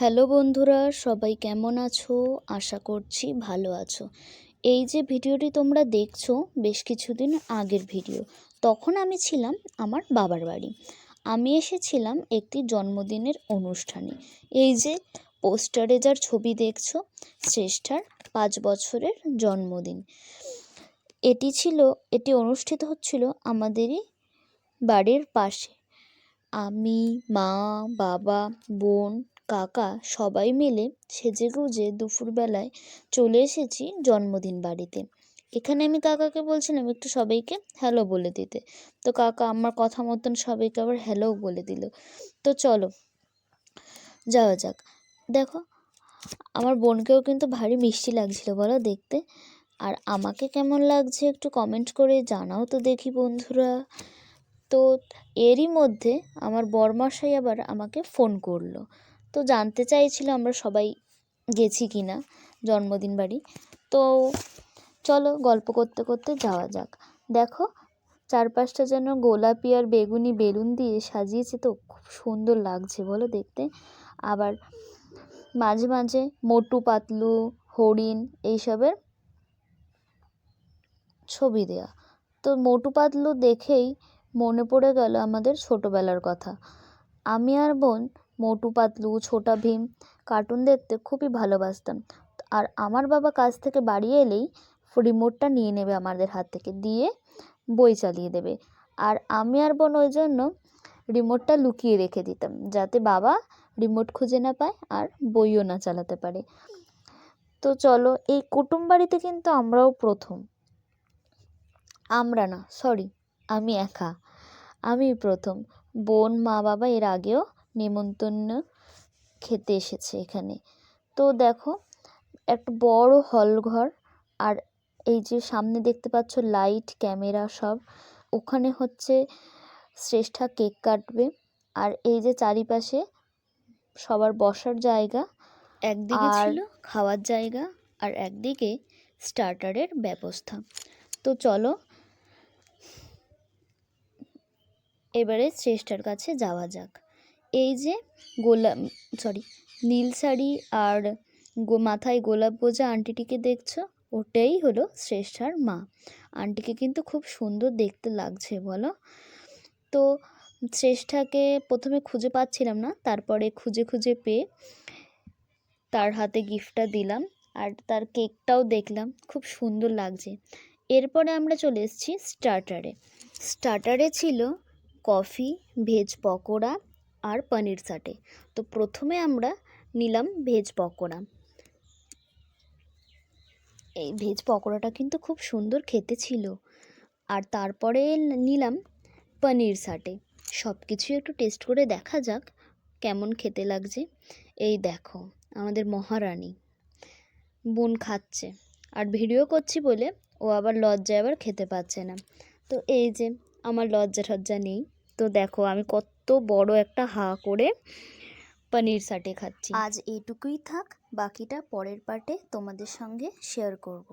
Hello বন্ধুরা, সবাই কেমন আছো? আশা করছি ভালো আছো। এই যে ভিডিওটি তোমরা দেখছ, বেশ কিছুদিন আগের ভিডিও। তখন আমি ছিলাম আমার বাবার বাড়ি। আমি এসেছিলাম একটি জন্মদিনের অনুষ্ঠানে। এই যে পোস্টারে যার ছবি দেখছ, শ্রেষ্ঠার পাঁচ বছরের জন্মদিন। এটি ছিল, এটি অনুষ্ঠিত হচ্ছিল আমাদেরই বাড়ির পাশে। আমি, মা, বাবা, বোন কাকা সবাই মিলে সেজে সেজেগুজে দুপুরবেলায় চলে এসেছি জন্মদিন বাড়িতে। এখানে আমি কাকাকে বলছিলাম, একটু সবাইকে হ্যালো বলে দিতে। তো কাকা আমার কথা মতন সবাইকে আবার হ্যালো বলে দিল। তো চলো, যাওয়া যাক। দেখো, আমার বোনকেও কিন্তু ভারী মিষ্টি লাগছিল, বলো দেখতে। আর আমাকে কেমন লাগছে একটু কমেন্ট করে জানাও তো দেখি বন্ধুরা। তো এরই মধ্যে আমার বরমশাই আবার আমাকে ফোন করল। তো জানতে চাইছিল আমরা সবাই গেছি কি না জন্মদিন বাড়ি। তো চলো গল্প করতে করতে যাওয়া যাক। দেখো, চারপাশটা যেন গোলাপি আর বেগুনি বেলুন দিয়ে সাজিয়েছে তো, খুব সুন্দর লাগছে বলো দেখতে। আবার মাঝে মাঝে মোটু পাতলু, হরিণ এইসবের ছবি দেওয়া তো মোটু পাতলু দেখেই মনে পড়ে গেল আমাদের ছোটোবেলার কথা। আমি আর বোন মোটু পাতলু, ছোটা ভীম কার্টুন দেখতে খুবই ভালোবাসতাম। আর আমার বাবা কাজ থেকে বাড়ি এলেই রিমোটটা নিয়ে নেবে আমাদের হাত থেকে, দিয়ে বই চালিয়ে দেবে। আর আমি আর বোন ওই জন্য রিমোটটা লুকিয়ে রেখে দিতাম, যাতে বাবা রিমোট খুঁজে না পায় আর বইও না চালাতে পারে। তো চলো, এই কুটুম বাড়িতে কিন্তু আমরাও প্রথম। আমরা না সরি আমি একা। আমি প্রথম। বোন, মা, বাবা এর আগেও নেমন্তন্ন খেতে এসেছে এখানে। তো দেখো একটা বড় হল ঘর আর এই যে সামনে দেখতে পাচ্ছ লাইট ক্যামেরা সব। ওখানে হচ্ছে শ্রেষ্ঠা কেক কাটবে আর এই যে চারিপাশে সবার বসার জায়গা একদিকে ছিল খাওয়ার জায়গা আর একদিকে স্টার্টারের ব্যবস্থা। তো চলো এবারে শ্রেষ্ঠার কাছে যাওয়া যাক। এই যে গোলাপ সরি নীল শাড়ি আর গো, মাথায় গোলাপ গোজা আন্টিটিকে দেখছ? ওটাই হলো শ্রেষ্ঠার মা। আন্টিকে কিন্তু খুব সুন্দর দেখতে লাগছে, বলো? তো শ্রেষ্ঠাকে প্রথমে খুঁজে পাচ্ছিলাম না, তারপরে খুঁজে খুঁজে পেয়ে তার হাতে গিফটটা দিলাম আর তার কেকটাও দেখলাম, খুব সুন্দর লাগছে। এরপরে আমরা চলে এসেছি স্টার্টারে। স্টার্টারে ছিল কফি, ভেজ পকোড়া আর পনির সাটে তো প্রথমে আমরা নিলাম ভেজ পকোড়া। এই ভেজ পকোড়াটা কিন্তু খুব সুন্দর খেতে ছিল। আর তারপরে নিলাম পনির সাটে সব কিছুই একটু টেস্ট করে দেখা যাক কেমন খেতে লাগছে। এই দেখো, আমাদের মহারানী। বোন খাচ্ছে। আর ভিডিও করছি বলে ও আবার লজ্জায় আবার খেতে পাচ্ছে না। তো এই যে, আমার লজ্জা টজ্জা নেই। তো দেখো, আমি কত বড় একটা হা করে পনির সাটে খাচ্ছি। আজ এটুকুই থাক, বাকিটা পরের পার্টে তোমাদের সঙ্গে শেয়ার করব।